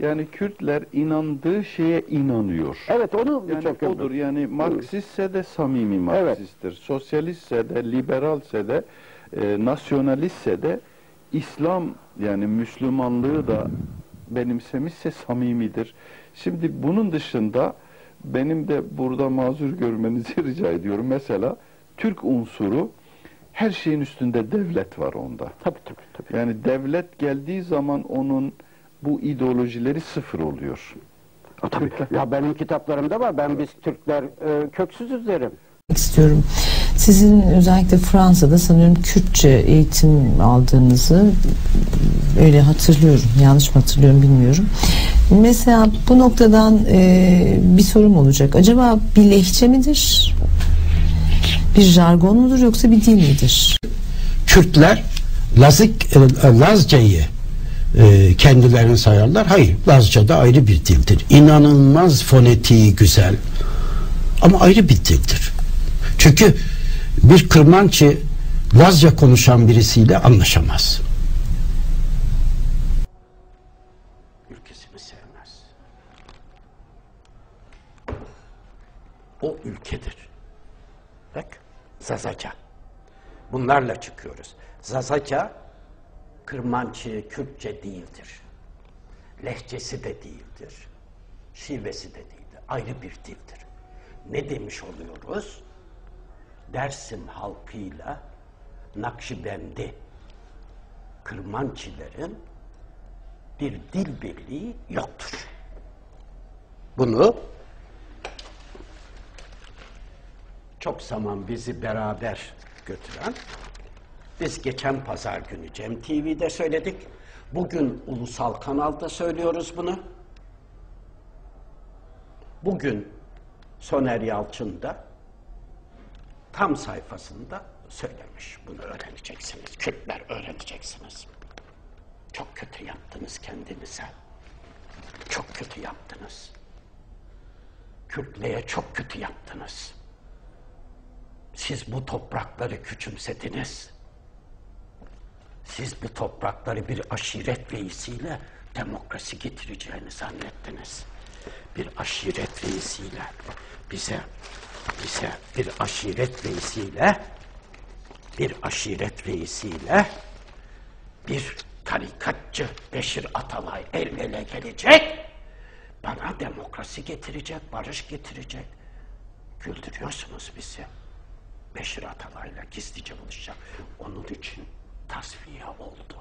Yani Kürtler inandığı şeye inanıyor. Evet onu Yani çok odur yani Marksistse de samimi Marksisttir. Sosyalistse de, liberalse de, e, nasyonalistse de İslam yani Müslümanlığı da benimsemişse samimidir. Şimdi bunun dışında benim de burada mazur görmenizi rica ediyorum. Mesela Türk unsuru her şeyin üstünde devlet var onda. Tabii tabii tabii. Yani devlet geldiği zaman onun bu ideolojileri sıfır oluyor. Ha, tabii. Ya benim kitaplarımda var. Ben biz Türkler e, köksüzüz derim. istiyorum. Sizin özellikle Fransa'da sanıyorum Kürtçe eğitim aldığınızı öyle hatırlıyorum. Yanlış mı hatırlıyorum bilmiyorum. Mesela bu noktadan e, bir sorum olacak. Acaba bir lehçe midir? Bir jargon mudur yoksa bir dil midir? Kürtler Lazık, e, Lazca'yı e, kendilerini sayarlar. Hayır, Lazca da ayrı bir dildir. İnanılmaz fonetiği güzel. Ama ayrı bir dildir. Çünkü bir Kırmançı Lazca konuşan birisiyle anlaşamaz. Ülkesini sevmez. O ülkedir. Bak, Zazaca. Bunlarla çıkıyoruz. Zazaca, Kırmançı, Kürtçe değildir. Lehçesi de değildir. Şivesi de değildir. Ayrı bir dildir. Ne demiş oluyoruz? Dersim halkıyla Nakşibendi, Kırmançilerin bir dil birliği yoktur. Bunu çok zaman bizi beraber götüren biz geçen pazar günü Cem TV'de söyledik. Bugün ulusal kanalda söylüyoruz bunu. Bugün Soner Yalçın da tam sayfasında söylemiş. Bunu öğreneceksiniz. Kürtler öğreneceksiniz. Çok kötü yaptınız kendinize. Çok kötü yaptınız. Kürtlüğe çok kötü yaptınız. Siz bu toprakları küçümsediniz. Siz bu toprakları bir aşiret reisiyle demokrasi getireceğini zannettiniz. Bir aşiret reisiyle bize bize bir aşiret reisiyle bir aşiret reisiyle bir tarikatçı Beşir Atalay el ele gelecek. Bana demokrasi getirecek, barış getirecek. Güldürüyorsunuz bizi. Beşir Atalay'la gizlice buluşacak. Onun için tasfiye oldu.